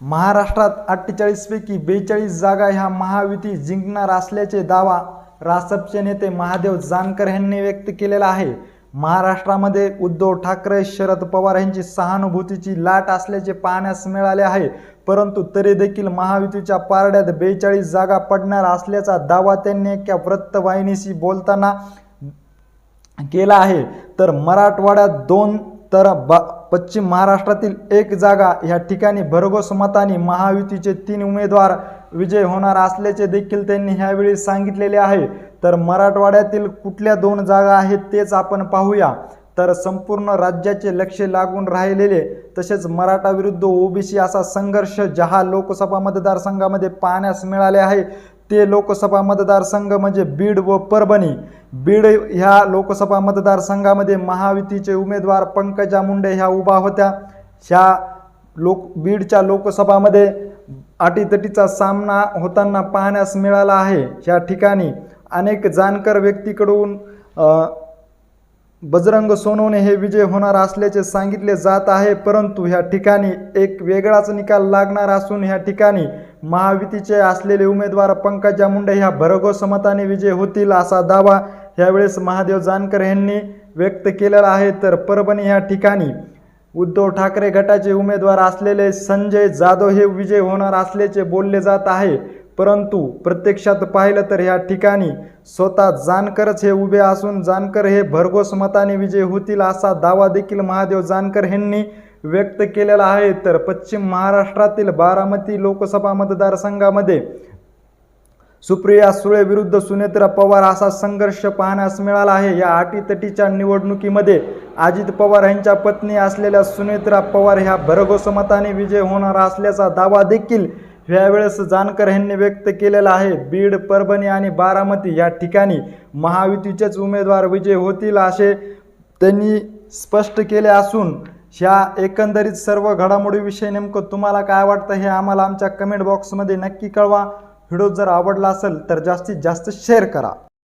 महाराष्ट्रात अठ्ठेचाळीसपैकी बेचाळीस जागा ह्या महायुती जिंकणार असल्याचे दावा रासपचे नेते महादेव जानकर यांनी व्यक्त केलेला आहे. महाराष्ट्रामध्ये उद्धव ठाकरे शरद पवार यांची सहानुभूतीची लाट असल्याचे पाहण्यास मिळाले आहे. परंतु तरी देखील महायुतीच्या पारड्यात बेचाळीस जागा पडणार असल्याचा दावा त्यांनी एका वृत्तवाहिनीशी बोलताना केला आहे. तर मराठवाड्यात दोन तर बा पश्चिम महाराष्ट्रातील एक जागा ह्या ठिकाणी भरघोस मताने महायुतीचे तीन उमेदवार विजय होणार असल्याचे देखील त्यांनी ह्यावेळी सांगितलेले आहे. तर मराठवाड्यातील कुठल्या दोन जागा आहेत तेच आपण पाहूया. तर संपूर्ण राज्याचे लक्ष लागून राहिलेले तसेच मराठा विरुद्ध ओबीसी असा संघर्ष जहा लोकसभा मतदारसंघामध्ये पाहण्यास मिळाले आहे ते लोकसभा मतदारसंघ म्हणजे बीड व परभणी. बीड ह्या लोकसभा मतदारसंघामध्ये महायुतीचे उमेदवार पंकजा मुंडे ह्या उभा होत्या. ह्या लोक बीडच्या लोकसभामध्ये अटीतटीचा सामना होताना पाहण्यास मिळाला आहे. ह्या ठिकाणी अनेक जाणकार व्यक्तीकडून बजरंग सोनवणे हे विजय होणार असल्याचे सांगितले जात आहे. परंतु ह्या ठिकाणी एक वेगळाच निकाल लागणार असून ह्या ठिकाणी महायुतीचे असलेले उमेदवार पंकजा मुंडे ह्या भरघोस मताने विजय होतील असा दावा ह्यावेळेस महादेव जानकर यांनी व्यक्त केलेला आहे. तर परभणी ह्या ठिकाणी उद्धव ठाकरे गटाचे उमेदवार असलेले संजय जाधव हे विजय होणार असल्याचे बोलले जात आहे. परंतु प्रत्यक्षात पाहिलं तर ह्या ठिकाणी स्वतः जानकरच हे उभे असून जानकर हे भरघोस मताने विजय होतील असा दावा देखील महादेव जानकर यांनी व्यक्त केलेला आहे. तर पश्चिम महाराष्ट्रातील बारामती लोकसभा मतदारसंघामध्ये सुप्रिया सुळे विरुद्ध सुनेत्रा पवार असा संघर्ष पाहण्यास मिळाला आहे. या अटीतटीच्या निवडणुकीमध्ये अजित पवार यांच्या पत्नी असलेल्या सुनेत्रा पवार ह्या भरघोस मताने विजय होणार असल्याचा दावा देखील यावेळेस जानकर यांनी व्यक्त केलेला आहे बीड परभणी आणि बारामती या ठिकाणी महायुतीचेच उमेदवार विजय होतील असे त्यांनी स्पष्ट केले असून ह्या एकंदरीत सर्व घडामोडीविषयी नेमकं तुम्हाला काय वाटतं हे आम्हाला आमच्या कमेंट बॉक्समध्ये नक्की कळवा. व्हिडिओ जर आवडला असेल तर जास्तीत जास्त शेअर करा.